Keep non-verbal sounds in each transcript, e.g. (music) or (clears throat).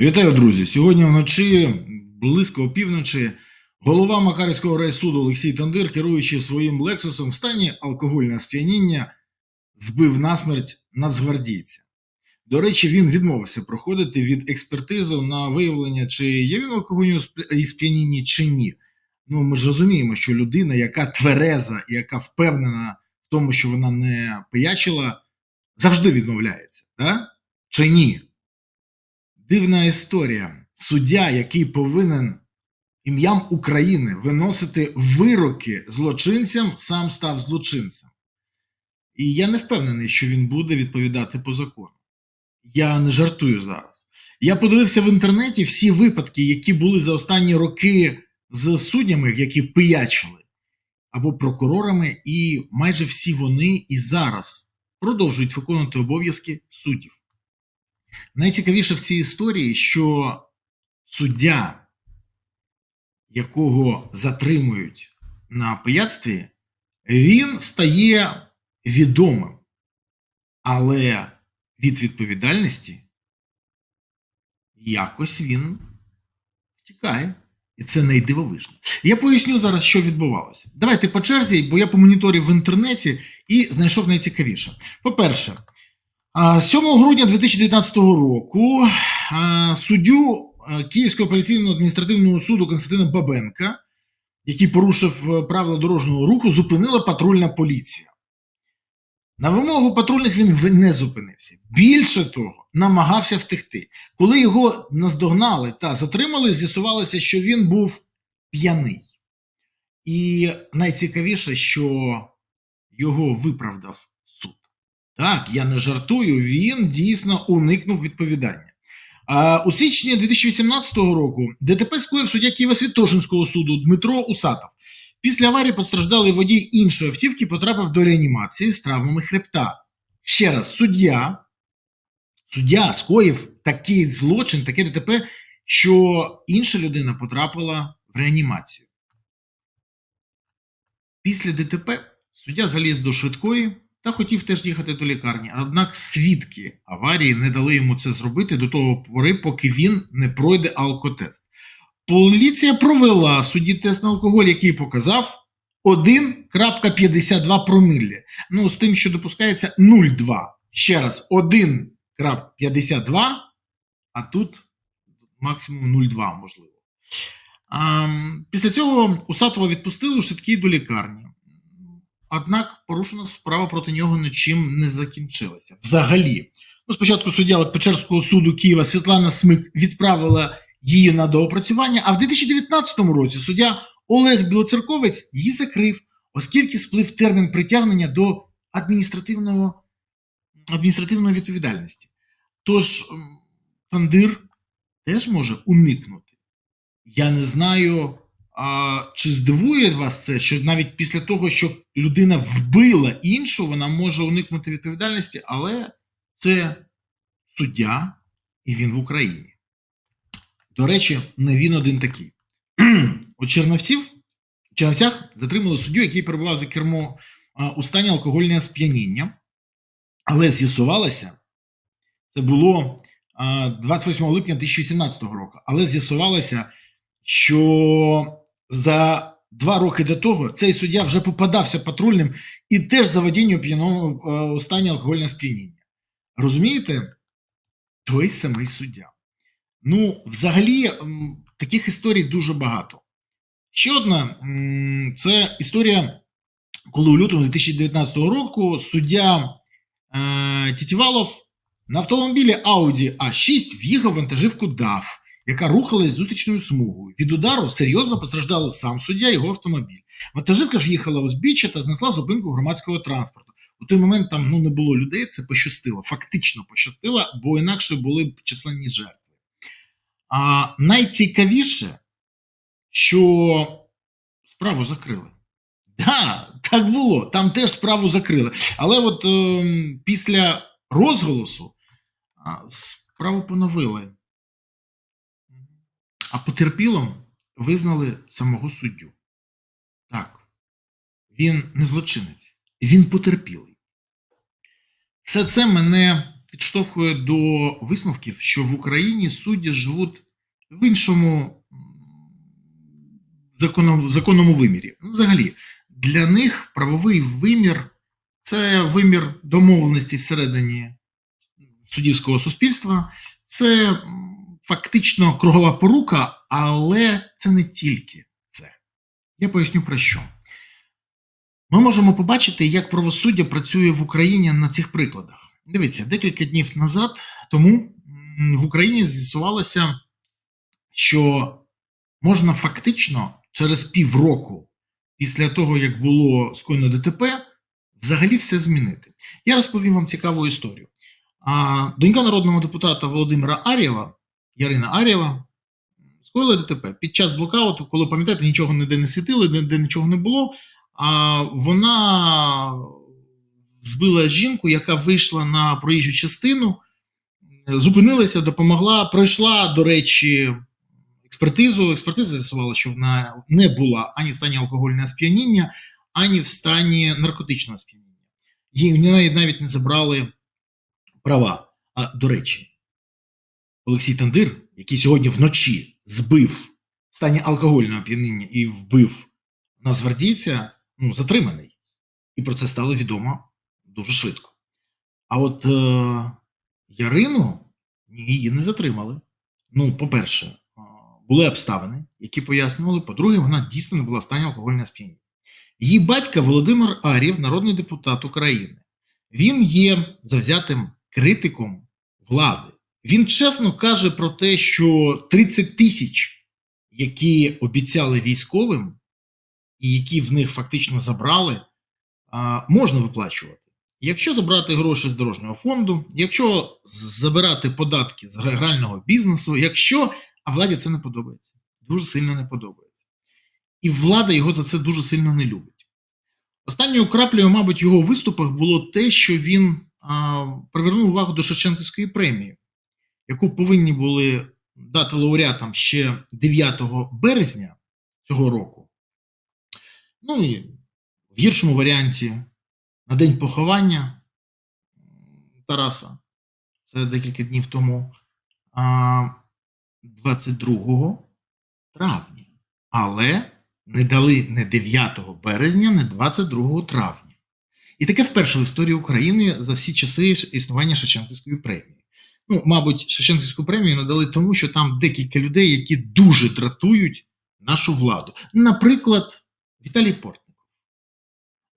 Вітаю, друзі! Сьогодні вночі, близько опівночі, голова Макарівського райсуду Олексій Тандир, керуючи своїм лексусом в стані алкогольного сп'яніння, збив насмерть нацгвардійця. До речі, він відмовився проходити від експертизу на виявлення, чи є він алкогольному сп'я- сп'янінні, чи ні. Ну, ми ж розуміємо, що людина, яка твереза, яка впевнена в тому, що вона не пиячила, завжди відмовляється, так? Чи ні? Дивна історія. Суддя, який повинен ім'ям України виносити вироки злочинцям, сам став злочинцем. І я не впевнений, що він буде відповідати по закону. Я не жартую зараз. Я подивився в інтернеті всі випадки, які були за останні роки з суддями, які пиячили, або прокурорами, і майже всі вони і зараз продовжують виконувати обов'язки суддів. Найцікавіше в цій історії, що суддя, якого затримують на пияцтві, він стає відомим, але від відповідальності якось він втікає. І це найдивовижне. Я поясню зараз, що відбувалося. Давайте по черзі, бо я помоніторив в інтернеті і знайшов найцікавіше. По-перше, 7 грудня 2019 року суддю Київського апеляційного адміністративного суду Константина Бабенка, який порушив е, правила дорожнього руху, зупинила патрульна поліція. На вимогу патрульних він не зупинився. Більше того, намагався втекти. Коли його наздогнали та затримали, з'ясувалося, що він був п'яний. І найцікавіше, що його виправдав. Так, я не жартую, він дійсно уникнув відповідання. У січні 2018 року ДТП скоїв суддя Києво-Святошинського суду Дмитро Усатов. Після аварії постраждалий водій іншої автівки потрапив до реанімації з травмами хребта. Ще раз, суддя, суддя скоїв такий злочин, таке ДТП, що інша людина потрапила в реанімацію. Після ДТП суддя заліз до швидкої та хотів теж їхати до лікарні. Однак свідки аварії не дали йому це зробити до того пори, поки він не пройде алкотест. Поліція провела судді тест на алкоголь, який показав 1,52 промилле. Ну, з тим, що допускається 0,2. Ще раз, 1,52, а тут максимум 0,2 можливо. А, після цього Усатова відпустили у швидкій до лікарні. Однак порушена справа проти нього нічим не закінчилася. Взагалі. Ну, спочатку суддя Печерського суду Києва Світлана Смик відправила її на доопрацювання, а в 2019 році суддя Олег Білоцерковець її закрив, оскільки сплив термін притягнення до адміністративного, адміністративної відповідальності. Тож Тандир теж може уникнути. Я не знаю, а, чи здивує вас це, що навіть після того, що людина вбила іншу, вона може уникнути відповідальності, але це суддя, і він в Україні. До речі, не він один такий. (clears throat) У Черновців, у Черновцях затримали суддю, який перебував за кермо у стані алкогольного сп'яніння, але з'ясувалося, це було а, 28 липня 2018 року, але з'ясувалося, що за два роки до того цей суддя вже попадався патрульним і теж за водіння у п'яному е, у стані сп'яніння. Розумієте? Той самий суддя. Ну, взагалі, таких історій дуже багато. Ще одна це історія, коли у лютому 2019 року суддя е, Тітівалов на автомобілі Audi A6 в'їхав вантажівку DAF, яка рухалась зустрічною смугою. Від удару серйозно постраждали сам суддя і його автомобіль. Вантажівка ж їхала узбіччя та знесла зупинку громадського транспорту. У той момент там ну, не було людей, це пощастило, фактично пощастило, бо інакше були б численні жертви. А найцікавіше, що справу закрили. Да, так було. Там теж справу закрили. Але от е, після розголосу справу поновили. А потерпілим визнали самого суддю. Так, він не злочинець, він потерпілий. Все це мене підштовхує до висновків, що в Україні судді живуть в іншому законному вимірі. Ну, взагалі, для них правовий вимір це вимір домовленості всередині суддівського суспільства, це фактично кругова порука, але це не тільки це. Я поясню про що. Ми можемо побачити, як правосуддя працює в Україні на цих прикладах. Дивіться, декілька днів назад тому в Україні з'ясувалося, що можна фактично через півроку після того, як було скоєно ДТП, взагалі все змінити. Я розповім вам цікаву історію. Донька народного депутата Володимира Арєва, Ярина Арєва, скоїла ДТП під час блокауту, коли, пам'ятаєте, нічого ніде не світили, ніде нічого не було. А вона збила жінку, яка вийшла на проїжджу частину, зупинилася, допомогла, пройшла, до речі, експертизу. Експертиза з'ясувала, що вона не була ані в стані алкогольного сп'яніння, ані в стані наркотичного сп'яніння. Їй в неї навіть не забрали права. А до речі, Олексій Тандир, який сьогодні вночі збив в стані алкогольного п'яніння і вбив нацгвардійця, ну, затриманий. І про це стало відомо дуже швидко. А от е, Ярину її не затримали. Ну, по-перше, е, були обставини, які пояснювали. По-друге, вона дійсно не була в стані алкогольного сп'яніння. Її батько Володимир Арів, народний депутат України. Він є завзятим критиком влади. Він чесно каже про те, що 30 тисяч, які обіцяли військовим, і які в них фактично забрали, можна виплачувати. Якщо забрати гроші з дорожнього фонду, якщо забирати податки з грального бізнесу, якщо а владі це не подобається, дуже сильно не подобається. І влада його за це дуже сильно не любить. Останньою краплею, мабуть, його виступах було те, що він а, привернув увагу до Шевченківської премії, яку повинні були дати лауреатам ще 9 березня цього року. Ну і в гіршому варіанті на день поховання Тараса, це декілька днів тому, 22 травня. Але не дали не 9 березня, не 22 травня. І таке вперше в історії України за всі часи існування Шевченківської премії. Ну, мабуть, Шевченківську премію надали тому, що там декілька людей, які дуже дратують нашу владу. Наприклад, Віталій Портников.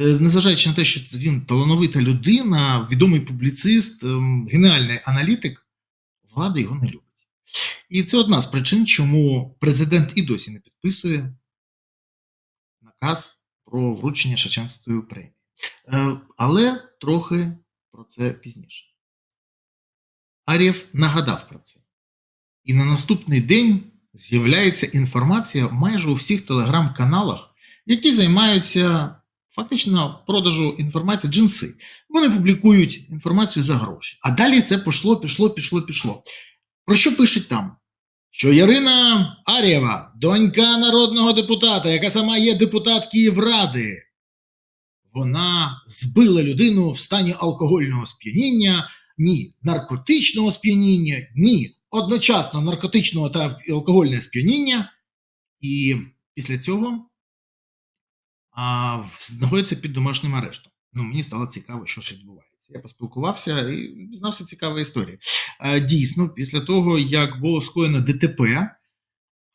Е, Незважаючи на те, що він талановита людина, відомий публіцист, ем, геніальний аналітик, влада його не любить. І це одна з причин, чому президент і досі не підписує наказ про вручення Шевченківської премії. Е, Але трохи про це пізніше. Арєв нагадав про це. І на наступний день з'являється інформація майже у всіх телеграм-каналах, які займаються фактично продажу інформації джинси. Вони публікують інформацію за гроші. А далі це пішло, пішло, пішло, пішло. Про що пишуть там? Що Ярина Арєва, донька народного депутата, яка сама є депутат Київради, вона збила людину в стані алкогольного сп'яніння, ні наркотичного сп'яніння, ні одночасно наркотичного та алкогольного сп'яніння, і після цього а, знаходиться під домашнім арештом. Ну, мені стало цікаво, що ж відбувається. Я поспілкувався і дізнався цікаві історії. Е, Дійсно, після того, як було скоєно ДТП,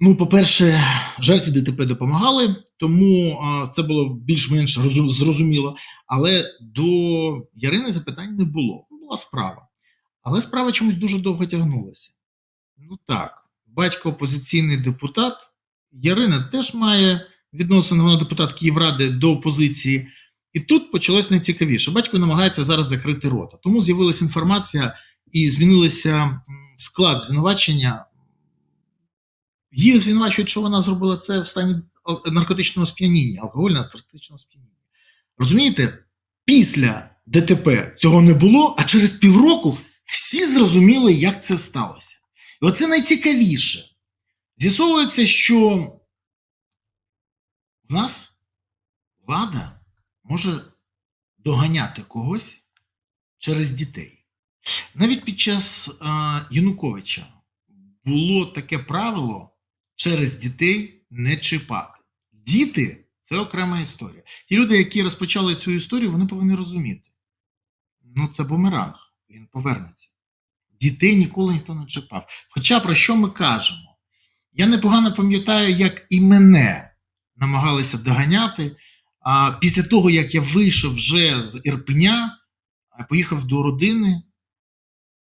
ну, по-перше, жертві ДТП допомагали, тому а, це було більш-менш зрозуміло. Але до Ярини запитань не було. Була справа. Але справа чомусь дуже довго тягнулася. Ну так, батько опозиційний депутат, Ярина теж має відносини, вона депутат Київради до опозиції. І тут почалось найцікавіше. Батько намагається зараз закрити рота. Тому з'явилася інформація і змінилися склад звинувачення. Її звинувачують, що вона зробила це в стані наркотичного сп'яніння, алкогольного наркотичного сп'яніння. Розумієте, після ДТП цього не було, а через півроку всі зрозуміли, як це сталося. І оце найцікавіше. З'ясовується, що в нас влада може доганяти когось через дітей. Навіть під час е, Януковича було таке правило через дітей не чіпати. Діти це окрема історія. Ті люди, які розпочали цю історію, вони повинні розуміти. Ну, це бумеранг, він повернеться. Дітей ніколи ніхто не чіпав. Хоча про що ми кажемо? Я непогано пам'ятаю, як і мене намагалися доганяти. А після того, як я вийшов вже з Ірпеня, поїхав до родини,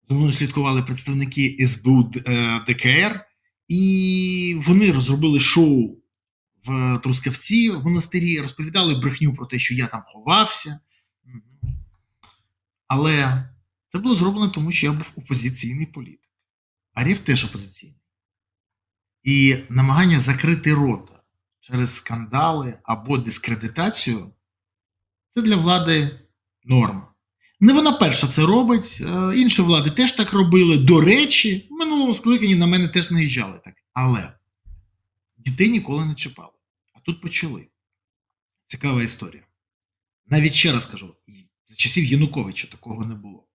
за мною слідкували представники СБУ е, ДКР, і вони розробили шоу в Трускавці в монастирі, розповідали брехню про те, що я там ховався. Але це було зроблено тому, що я був опозиційний політик. Арєв теж опозиційний. І намагання закрити рота через скандали або дискредитацію це для влади норма. Не вона перша це робить, е, інші влади теж так робили. До речі, в минулому скликанні на мене теж наїжджали так. Але дітей ніколи не чіпали. А тут почали. Цікава історія. Навіть ще раз кажу, за часів Януковича такого не було.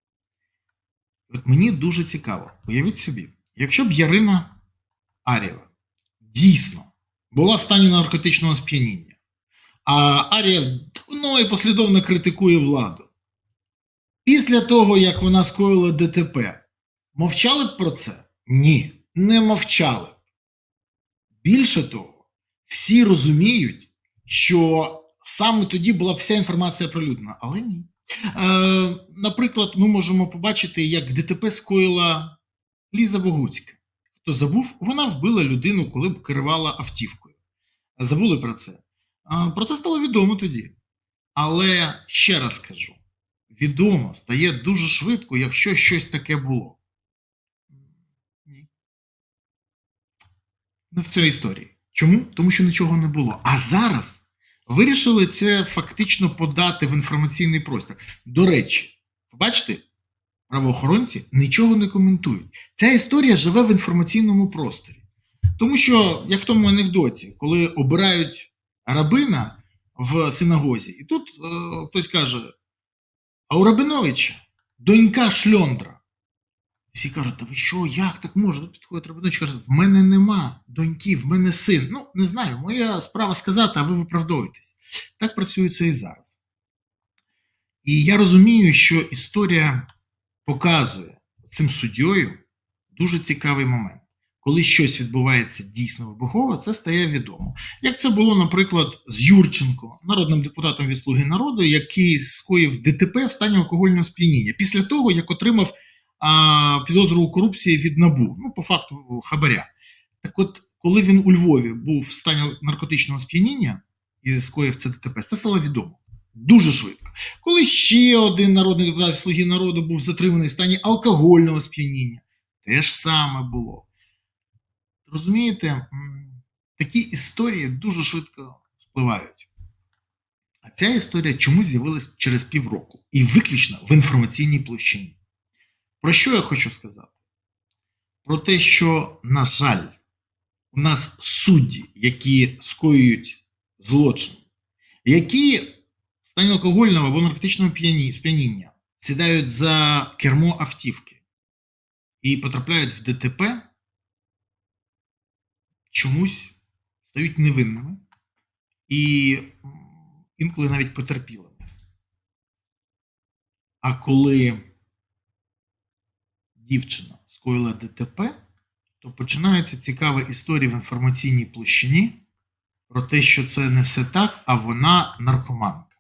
От мені дуже цікаво, уявіть собі, якщо б Ярина Арєва дійсно була в стані наркотичного сп'яніння, а Арія давно і послідовно критикує владу. Після того, як вона скоїла ДТП, мовчали б про це? Ні, не мовчали б. Більше того, всі розуміють, що саме тоді була вся інформація пролюдна, але ні. Е, наприклад, ми можемо побачити, як ДТП скоїла Ліза Богуцька. Хто забув, вона вбила людину, коли б керувала автівкою. Забули про це. Е, про це стало відомо тоді. Але ще раз кажу: відомо стає дуже швидко, якщо щось таке було. Ні. Не в цій історії. Чому? Тому що нічого не було. А зараз вирішили це фактично подати в інформаційний простір. До речі, бачите, правоохоронці нічого не коментують. Ця історія живе в інформаційному просторі. Тому що, як в тому анекдоті, коли обирають рабина в синагозі, і тут е, хтось каже: а у Рабиновича донька шльондра. Всі кажуть, та ви що, як так? Тут підходить Рабинович каже, в мене нема доньки, в мене син. Ну, не знаю, моя справа сказати, а ви виправдовуєтесь. Так працює це і зараз. І я розумію, що історія показує цим суддєю дуже цікавий момент. Коли щось відбувається дійсно вибухово, це стає відомо. Як це було, наприклад, з Юрченко, народним депутатом від Слуги народу, який скоїв ДТП в стані алкогольного сп'яніння після того, як отримав підозру у корупції від НАБУ, ну, по факту хабаря. Так от, коли він у Львові був в стані наркотичного сп'яніння і скоїв це ДТП, це стало відомо. Дуже швидко. Коли ще один народний депутат Слуги народу був затриманий в стані алкогольного сп'яніння, те ж саме було. Розумієте, такі історії дуже швидко спливають. А ця історія чомусь з'явилась через півроку і виключно в інформаційній площині. Про що я хочу сказати? Про те, що, на жаль, у нас судді, які скоюють злочин, які в стані алкогольного або наркотичного п'яні- сп'яніння сідають за кермо автівки і потрапляють в ДТП, чомусь стають невинними і інколи навіть потерпілими. А коли дівчина скоїла ДТП, то починається цікава історія в інформаційній площині про те, що це не все так, а вона наркоманка.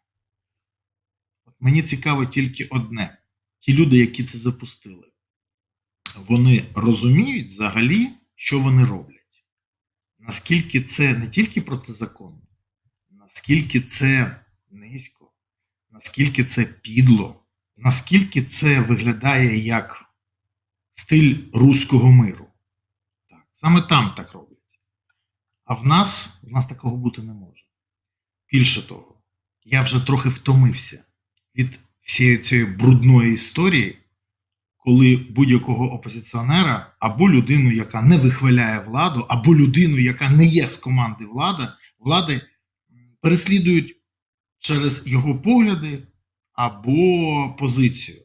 От мені цікаво тільки одне: ті люди, які це запустили, вони розуміють взагалі, що вони роблять. Наскільки це не тільки протизаконно, наскільки це низько, наскільки це підло, наскільки це виглядає як стиль руського миру. Так, саме там так роблять. А в нас, в нас такого бути не може. Більше того, я вже трохи втомився від всієї цієї брудної історії, коли будь-якого опозиціонера або людину, яка не вихваляє владу, або людину, яка не є з команди влади, влади переслідують через його погляди або позицію.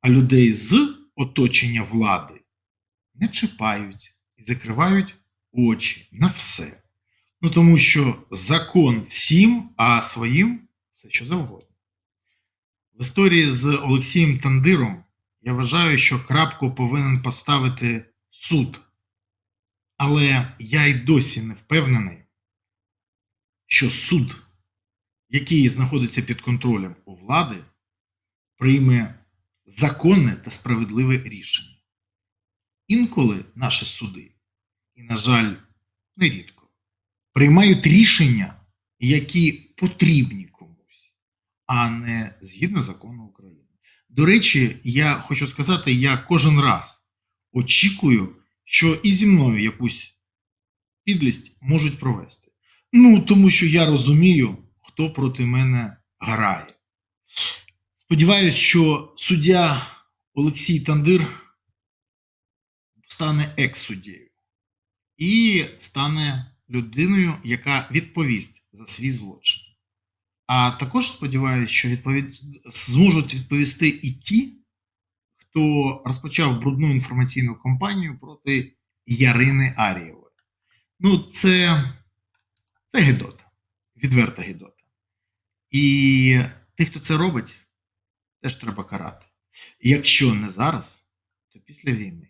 А людей з оточення влади не чіпають і закривають очі на все. Ну тому що закон всім, а своїм все що завгодно. В історії з Олексієм Тандиром я вважаю, що крапку повинен поставити суд. Але я й досі не впевнений, що суд, який знаходиться під контролем у влади, прийме законне та справедливе рішення. Інколи наші суди, і, на жаль, нерідко, приймають рішення, які потрібні комусь, а не згідно закону України. До речі, я хочу сказати, я кожен раз очікую, що і зі мною якусь підлість можуть провести. Ну, тому що я розумію, хто проти мене грає. Сподіваюсь, що суддя Олексій Тандир стане екс-суддєю і стане людиною, яка відповість за свій злочин. А також сподіваюся, що відповід... зможуть відповісти і ті, хто розпочав брудну інформаційну кампанію проти Ярини Арієвої. Ну, це, це гидота, відверта гидота. І тих, хто це робить, теж треба карати. Якщо не зараз, то після війни.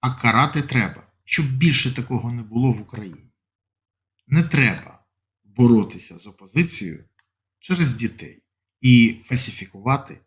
А карати треба, щоб більше такого не було в Україні. Не треба боротися з опозицією через дітей і фальсифікувати